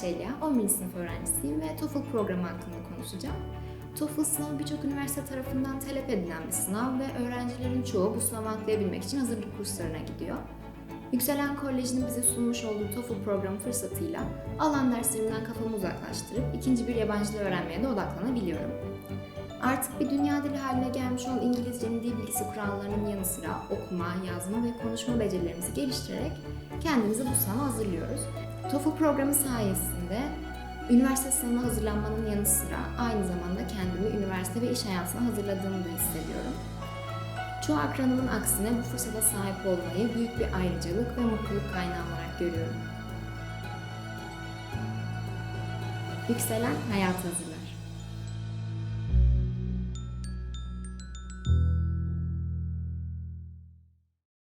Çelya, 11. sınıf öğrencisiyim ve TOEFL programı hakkında konuşacağım. TOEFL sınavı birçok üniversite tarafından talep edilen bir sınav ve öğrencilerin çoğu bu sınavı atlayabilmek için hazırlık kurslarına gidiyor. Yükselen Koleji'nin bize sunmuş olduğu TOEFL programı fırsatıyla alan derslerimden kafamı uzaklaştırıp ikinci bir yabancı dil öğrenmeye de odaklanabiliyorum. Artık bir dünya dili haline gelmiş olan İngilizcenin dil bilgisi kurallarının yanı sıra okuma, yazma ve konuşma becerilerimizi geliştirerek kendimizi bu sınava hazırlıyoruz. TOEFL programı sayesinde üniversite sınavına hazırlanmanın yanı sıra aynı zamanda kendimi üniversite ve iş hayatına hazırladığımı da hissediyorum. Çoğu akranımın aksine bu fırsata sahip olmayı büyük bir ayrıcalık ve mutluluk kaynağı olarak görüyorum. Yükselen hayat hazırlığı.